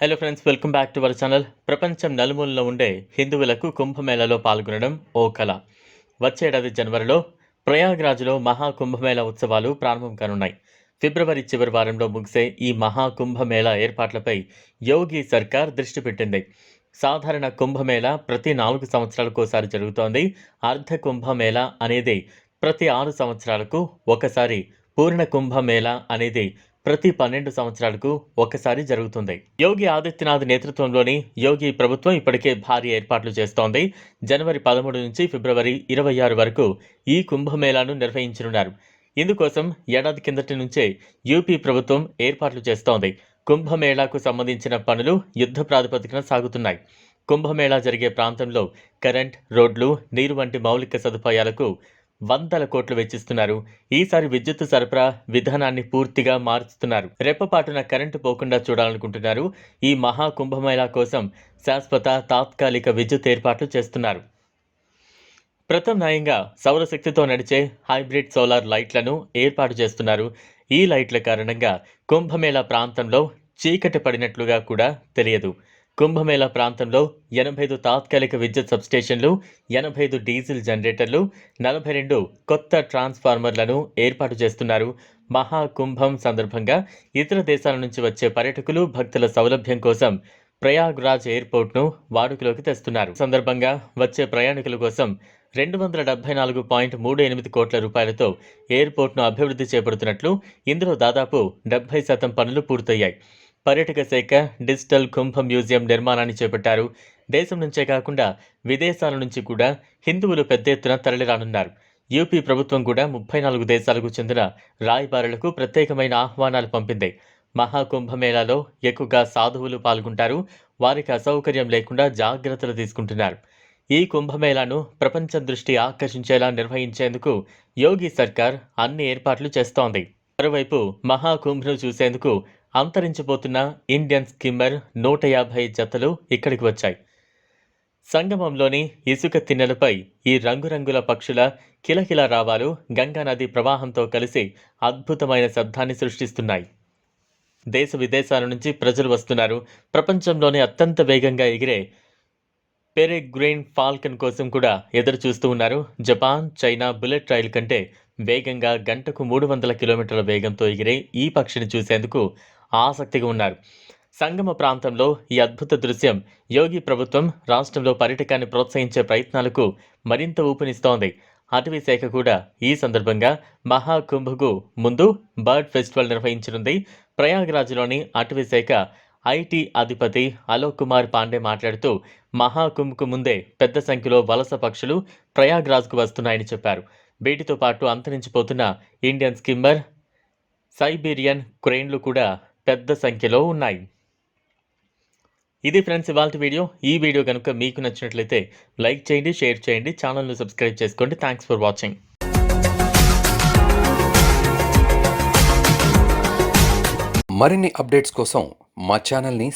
Hello friends welcome back to our channel ప్రపంచం నలుమూలలో ఉండే హిందువులకు కుంభమేళలో పాల్గొనడం ఓ కళ వచ్చేడాది జనవరిలో ప్రయాగ్రాజ్లో మహా కుంభమేళ ఉత్సవాలు ప్రారంభం కానున్నాయి. ఫిబ్రవరి చివరి వారంలో ముగిసే ఈ మహాకుంభమేళ ఏర్పాట్లపై యోగి సర్కార్ దృష్టి పెట్టింది. సాధారణ కుంభమేళ ప్రతి నాలుగు సంవత్సరాలకోసారి జరుగుతోంది. అర్ధ కుంభమేళ అనేది ప్రతి ఆరు సంవత్సరాలకు ఒకసారి. పూర్ణ కుంభమేళ అనేది ప్రతి పన్నెండు సంవత్సరాలకు ఒకసారి జరుగుతుంది. యోగి ఆదిత్యనాథ్ నేతృత్వంలోని యోగి ప్రభుత్వం ఇప్పటికే భారీ ఏర్పాట్లు చేస్తోంది. జనవరి పదమూడు నుంచి ఫిబ్రవరి ఇరవై ఆరు వరకు ఈ కుంభమేళాను నిర్వహించనున్నారు. ఇందుకోసం ఏడాది కిందటి నుంచే యూపీ ప్రభుత్వం ఏర్పాట్లు చేస్తోంది. కుంభమేళాకు సంబంధించిన పనులు యుద్ధ ప్రాతిపదికన సాగుతున్నాయి. కుంభమేళా జరిగే ప్రాంతంలో కరెంట్ రోడ్లు నీరు వంటి మౌలిక సదుపాయాలకు వందల కోట్లు వెచ్చిస్తున్నారు. ఈసారి విద్యుత్ సరఫరా విధానాన్ని పూర్తిగా మారుస్తున్నారు రెప్పపాటున కరెంటు పోకుండా చూడాలనుకుంటున్నారు. ఈ మహా కుంభమేళా కోసం శాశ్వత తాత్కాలిక విద్యుత్ ఏర్పాట్లు చేస్తున్నారు. ప్రత్యామ్నాయంగా సౌరశక్తితో నడిచే హైబ్రిడ్ సోలార్ లైట్లను ఏర్పాటు చేస్తున్నారు. ఈ లైట్ల కారణంగా కుంభమేళా ప్రాంతంలో చీకటి పడినట్లుగా కూడా తెలియదు. కుంభమేళా ప్రాంతంలో ఎనభై ఐదు తాత్కాలిక విద్యుత్ సబ్స్టేషన్లు ఎనభై ఐదు డీజిల్ జనరేటర్లు నలభై రెండు కొత్త ట్రాన్స్ఫార్మర్లను ఏర్పాటు చేస్తున్నారు. మహాకుంభం సందర్భంగా ఇతర దేశాల నుంచి వచ్చే పర్యటకులు భక్తుల సౌలభ్యం కోసం ప్రయాగ్రాజ్ ఎయిర్పోర్ట్ను వాడుకలోకి తెస్తున్నారు. సందర్భంగా వచ్చే ప్రయాణికుల కోసం రెండు వందల డెబ్బై నాలుగు పాయింట్ మూడు ఎనిమిది కోట్ల రూపాయలతో ఎయిర్పోర్ట్ను అభివృద్ధి చేపడుతున్నట్లు ఇందులో దాదాపు డెబ్బై శాతం పనులు పూర్తయ్యాయి. పర్యాటక శాఖ డిజిటల్ కుంభ మ్యూజియం నిర్మాణాన్ని చేపట్టారు. దేశం నుంచే కాకుండా విదేశాల నుంచి కూడా హిందువులు పెద్ద ఎత్తున తరలిరానున్నారు. యూపీ ప్రభుత్వం కూడా ముప్పై నాలుగు దేశాలకు చెందిన రాయబారులకు ప్రత్యేకమైన ఆహ్వానాలు పంపింది. మహాకుంభమేళాలో ఎక్కువగా సాధువులు పాల్గొంటారు. వారికి అసౌకర్యం లేకుండా జాగ్రత్తలు తీసుకుంటున్నారు. ఈ కుంభమేళాను ప్రపంచం దృష్టి ఆకర్షించేలా నిర్వహించేందుకు యోగి సర్కార్ అన్ని ఏర్పాట్లు చేస్తోంది. మరోవైపు మహాకుంభ్ను చూసేందుకు అంతరించిపోతున్న ఇండియన్ స్కిమ్మర్ నూట యాభై జతలు ఇక్కడికి వచ్చాయి. సంగమంలోని ఇసుక తిన్నెలపై ఈ రంగురంగుల పక్షుల కిలకిల రావాలు గంగానది ప్రవాహంతో కలిసి అద్భుతమైన శబ్దాన్ని సృష్టిస్తున్నాయి. దేశ విదేశాల నుంచి ప్రజలు వస్తున్నారు. ప్రపంచంలోనే అత్యంత వేగంగా ఎగిరే పెరెగ్రెయిన్ ఫాల్కన్ కోసం కూడా ఎదురు చూస్తూ ఉన్నారు. జపాన్ చైనా బుల్లెట్ రైలు కంటే వేగంగా గంటకు మూడు వందల కిలోమీటర్ల వేగంతో ఎగిరే ఈ పక్షిని చూసేందుకు ఆసక్తిగా ఉన్నారు. సంగమ ప్రాంతంలో ఈ అద్భుత దృశ్యం యోగి ప్రభుత్వం రాష్ట్రంలో పర్యటకాన్ని ప్రోత్సహించే ప్రయత్నాలకు మరింత ఊపునిస్తోంది. అటవీ శాఖ కూడా ఈ సందర్భంగా మహాకుంభకు ముందు బర్డ్ ఫెస్టివల్ నిర్వహించనుంది. ప్రయాగ్రాజ్లోని అటవీ శాఖ ఐటీ అధిపతి అలోక్ కుమార్ పాండే మాట్లాడుతూ మహాకుంభకు ముందే పెద్ద సంఖ్యలో వలస పక్షులు ప్రయాగ్రాజ్కు వస్తున్నాయని చెప్పారు. వీటితో పాటు అంతరించిపోతున్న ఇండియన్ స్కిమ్మర్ సైబీరియన్ క్రెయిన్లు కూడా పెద్ద సంఖ్యలో ఉన్నాయి. ఇది ఫ్రెండ్స్ ఇవాళ వీడియో. ఈ వీడియో కనుక మీకు నచ్చినట్లయితే లైక్ చేయండి షేర్ చేయండి ఛానల్ను సబ్స్క్రైబ్ చేసుకోండి. Thanks for watching. మరిన్ని అప్డేట్స్ కోసం మా ఛానల్ని